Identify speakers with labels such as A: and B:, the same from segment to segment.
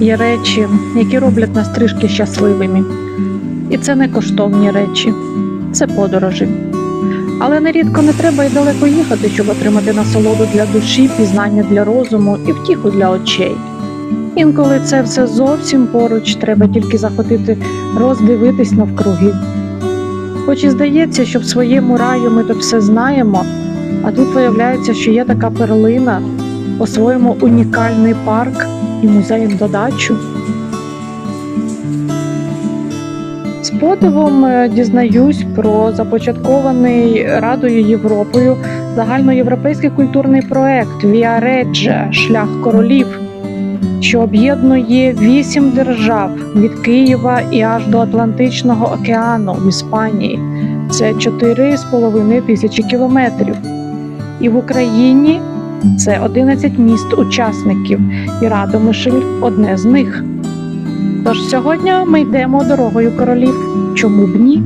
A: Є речі, які роблять нас трішки щасливими. І це не коштовні речі, це подорожі. Але нерідко не треба й далеко їхати, щоб отримати насолоду для душі, пізнання для розуму і втіху для очей. Інколи це все зовсім поруч, треба тільки захотіти роздивитись навкруги. Хоч і здається, що в своєму раю ми тут все знаємо, а тут виявляється, що є така перлина, по-своєму унікальний парк і музей в додачу. З подивом е, дізнаюсь про започаткований Радою Європою загальноєвропейський культурний проект Regia Шлях королів, що об'єднує вісім держав від Києва і аж до Атлантичного океану в Іспанії. Це 4,5 тисячі кілометрів. І в Україні це 11 міст учасників, і Радомишль одне з них. Тож сьогодні ми йдемо дорогою королів. Чому б ні?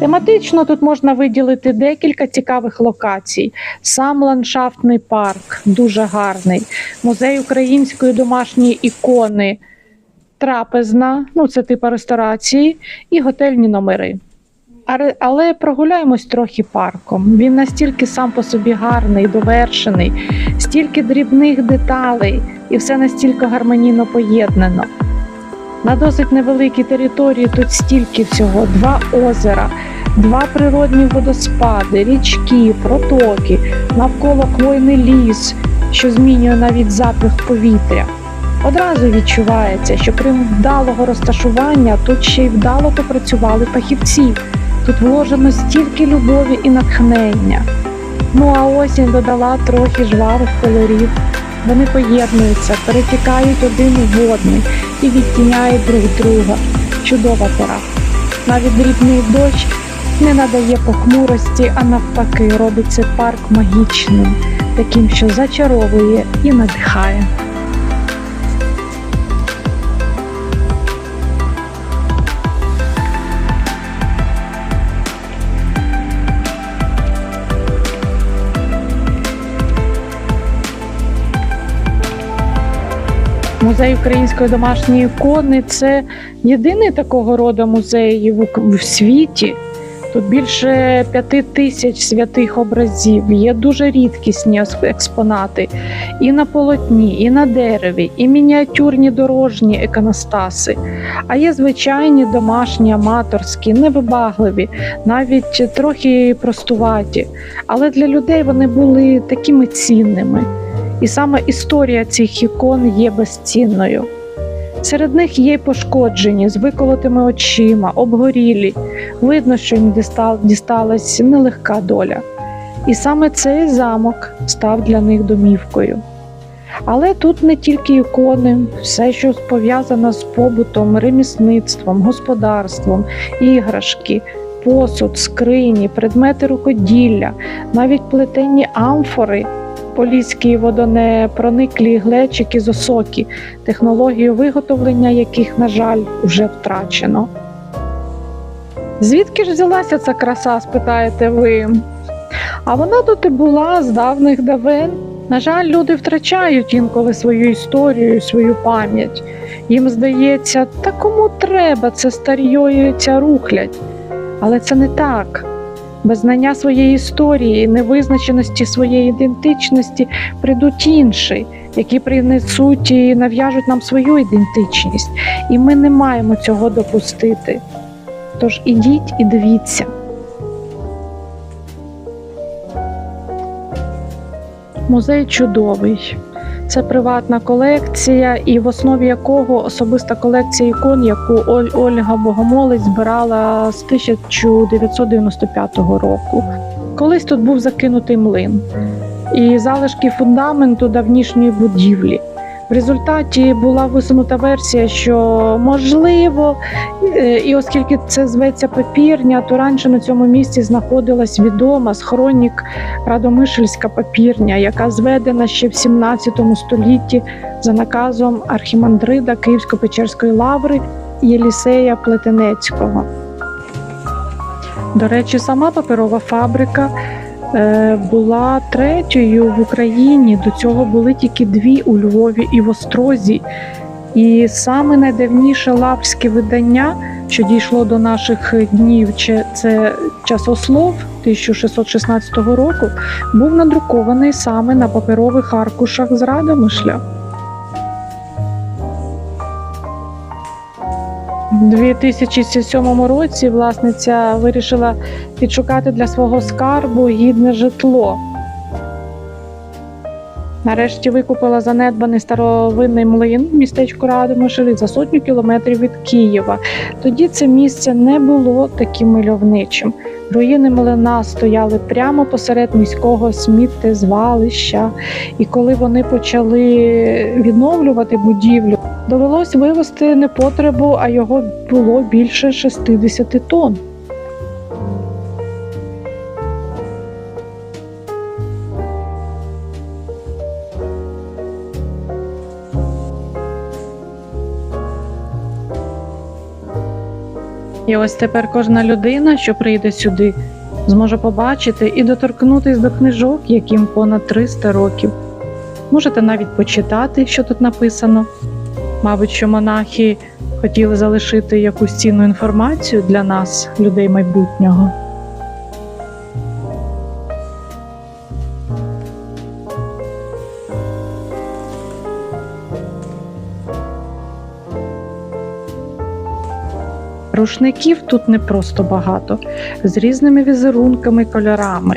A: Тематично тут можна виділити декілька цікавих локацій. Сам ландшафтний парк дуже гарний, музей української домашньої ікони, трапезна, ну це типа ресторації, і готельні номери. Але- прогуляємось трохи парком. Він настільки сам по собі гарний, довершений, стільки дрібних деталей, і все настільки гармонійно поєднано. На досить невеликій території тут стільки всього: два озера, два природні водоспади, річки, протоки, навколо хвойний ліс, що змінює навіть запах повітря. Одразу відчувається, що крім вдалого розташування, тут ще й вдало попрацювали фахівці. Тут вложено стільки любові і натхнення. Ну а осінь додала трохи жвавих кольорів. Вони поєднуються, перетікають один в одний і відтіняють друг друга. Чудова пора. Навіть дрібний дощ не надає похмурості, а навпаки, робить цей парк магічним, таким, що зачаровує і надихає. Музей української домашньої ікони це єдиний такого роду музей в, світі. Тут більше п'яти тисяч святих образів, є дуже рідкісні експонати і на полотні, і на дереві, і мініатюрні дорожні іконостаси. А є звичайні домашні, аматорські, невибагливі, навіть трохи простуваті. Але для людей вони були такими цінними. І саме історія цих ікон є безцінною. Серед них є й пошкоджені з виколотими очима, обгорілі. Видно, що їм дістал, дісталась нелегка доля. І саме цей замок став для них домівкою. Але тут не тільки ікони, все, що пов'язано з побутом, ремісництвом, господарством, іграшки, посуд, скрині, предмети рукоділля, навіть плетенні амфори поліські водонепрониклі глечики з осоки, технологію виготовлення яких, на жаль, вже втрачено. Звідки ж взялася ця краса, спитаєте ви? А вона тут і була з давних давен. На жаль, люди втрачають інколи свою історію, свою пам'ять. Їм здається, та кому треба, це старіюється рухлядь. Але це не так. Без знання своєї історії, невизначеності своєї ідентичності прийдуть інші, які принесуть і нав'яжуть нам свою ідентичність. І ми не маємо цього допустити. Тож ідіть і дивіться. Музей чудовий. Це приватна колекція, і в основі якого особиста колекція ікон, яку Оль- Ольга Богомолець збирала з 1995 року. Колись тут був закинутий млин і залишки фундаменту давнішньої будівлі. В результаті була висунута версія, що можливо, е, і оскільки це зветься папірня, то раніше на цьому місці знаходилась відома схронік Радомишльська папірня, яка зведена ще в 17 столітті за наказом архімандрида Київсько-Печерської лаври Єлісея Плетенецького. До речі, сама паперова фабрика була третьою в Україні. До цього були тільки дві у Львові і в Острозі. І саме найдавніше лапське видання, що дійшло до наших днів, це часослов 1616 року, був надрукований саме на паперових аркушах з Радомишля. 2007 році власниця вирішила підшукати для свого скарбу гідне житло. Нарешті викупила занедбаний старовинний млин в містечку Радомишль за сотню кілометрів від Києва. Тоді це місце не було таким мальовничим. Руїни млина стояли прямо посеред міського сміттєзвалища, і коли вони почали відновлювати будівлю, довелось вивезти непотребу, а його було більше 60 тонн. І ось тепер кожна людина, що прийде сюди, зможе побачити і доторкнутись до книжок, яким понад 300 років. Можете навіть почитати, що тут написано. Мабуть, що монахи хотіли залишити якусь цінну інформацію для нас, людей майбутнього. Рушників тут не просто багато, з різними візерунками, кольорами.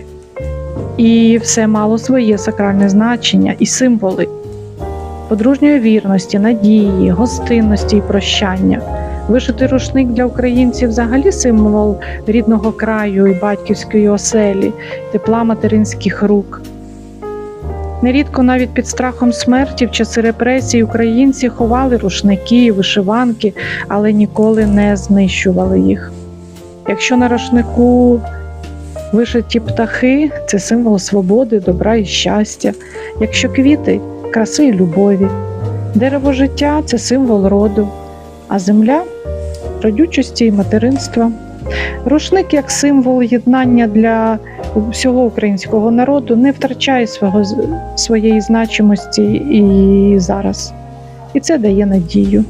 A: І все мало своє сакральне значення і символи подружньої вірності, надії, гостинності і прощання. Вишитий рушник для українців взагалі символ рідного краю і батьківської оселі, тепла материнських рук. Нерідко навіть під страхом смерті в часи репресій українці ховали рушники і вишиванки, але ніколи не знищували їх. Якщо на рушнику вишиті птахи це символ свободи, добра і щастя, якщо квіти краси і любові, дерево життя це символ роду, а земля родючості і материнства. Рушник як символ єднання для всього українського народу не втрачає свого, своєї значимості і зараз. І це дає надію.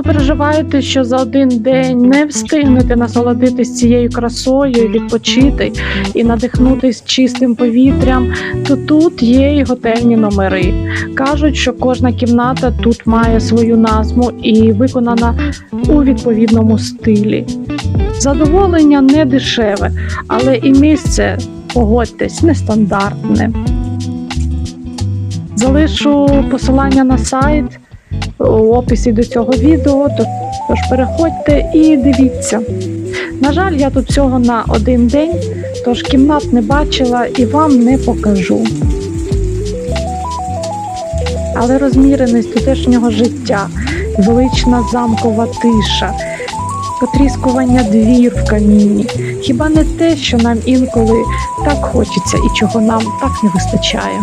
A: Ви переживаєте, що за один день не встигнете насолодитись цією красою, відпочити і надихнутись чистим повітрям, то тут є і готельні номери. Кажуть, що кожна кімната тут має свою назву і виконана у відповідному стилі. Задоволення не дешеве, але і місце, погодьтесь, нестандартне. Залишу посилання на сайт у описі до цього відео, тож переходьте і дивіться. На жаль, я тут всього на один день, тож кімнат не бачила і вам не покажу. Але розміреність тутешнього життя, велична замкова тиша, потріскування двір в каміні. Хіба не те, що нам інколи так хочеться і чого нам так не вистачає?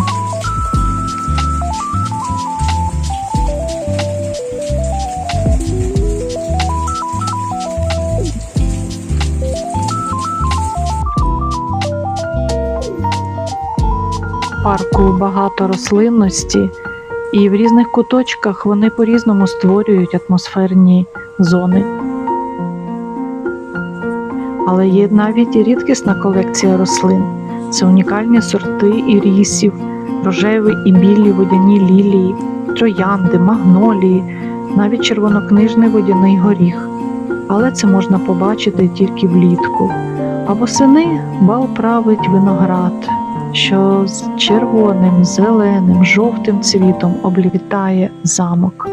A: Парку багато рослинності, і в різних куточках вони по-різному створюють атмосферні зони. Але є навіть і рідкісна колекція рослин. Це унікальні сорти ірісів, рожеві і білі водяні лілії, троянди, магнолії, навіть червонокнижний водяний горіх. Але це можна побачити тільки влітку. А восени бал править виноград, що з червоним, зеленим, жовтим цвітом облітає замок.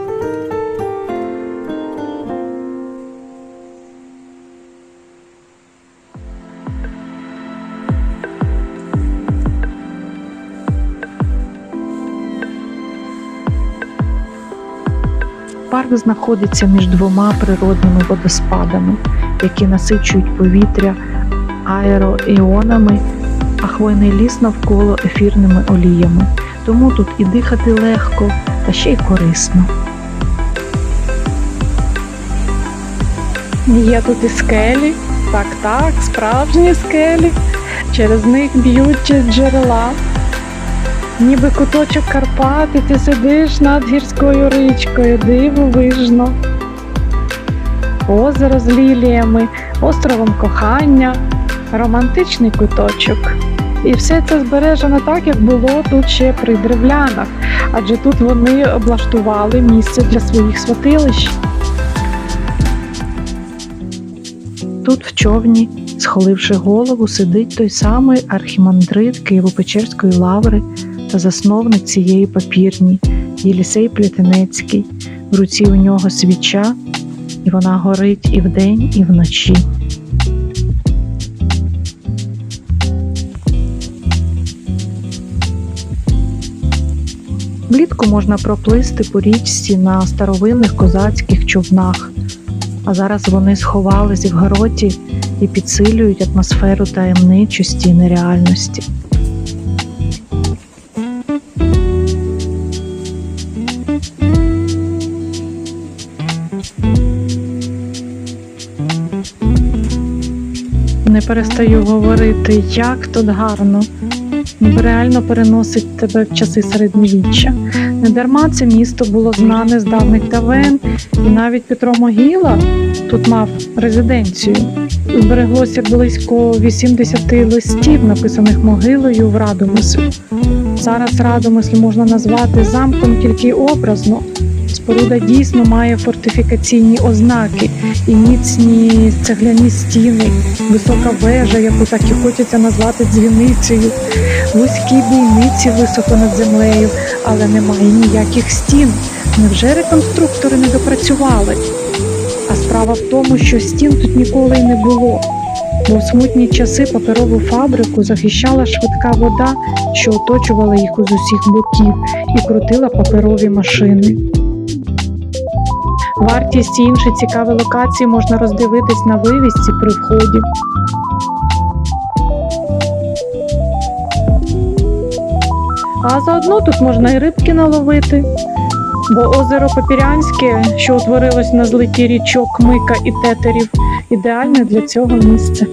A: Парк знаходиться між двома природними водоспадами, які насичують повітря аероіонами, а хвойний ліс навколо ефірними оліями. Тому тут і дихати легко, та ще й корисно. Є тут і скелі, так, так, справжні скелі. Через них б'ють джерела. Ніби куточок Карпат, і ти сидиш над гірською річкою, дивовижно. Озеро з ліліями, островом кохання, романтичний куточок. І все це збережено так, як було тут ще при древлянах, адже тут вони облаштували місце для своїх святилищ. Тут в човні, схоливши голову, сидить той самий архімандрит Києво-Печерської лаври та засновник цієї папірні Єлісей Плетенецький. В руці у нього свіча, і вона горить і вдень, і вночі. Влітку можна проплисти по річці на старовинних козацьких човнах, а зараз вони сховались в гроті і підсилюють атмосферу таємничості і нереальності. Не перестаю говорити, як тут гарно. Реально переносить тебе в часи середньовіччя. Недарма це місто було знане з давних давен, і навіть Петро Могила тут мав резиденцію. Збереглося близько 80 листів, написаних могилою в Радомислі. Зараз Радомисль можна назвати замком тільки образно. Споруда дійсно має фортифікаційні ознаки і міцні цегляні стіни, висока вежа, яку так і хочеться назвати дзвіницею, вузькі бійниці високо над землею, але немає ніяких стін. Невже реконструктори не допрацювали? А справа в тому, що стін тут ніколи й не було. Бо в смутні часи паперову фабрику захищала швидка вода, що оточувала їх з усіх боків, і крутила паперові машини. Вартість і інші цікаві локації можна роздивитись на вивісці при вході. А заодно тут можна і рибки наловити. Бо озеро Папірянське, що утворилось на злиті річок Мика і Тетерів, ідеальне для цього місце.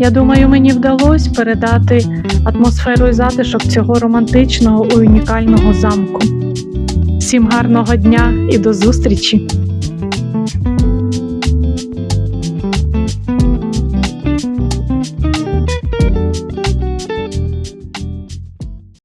A: Я думаю, мені вдалося передати атмосферу і затишок цього романтичного і унікального замку. Всім гарного дня і до зустрічі!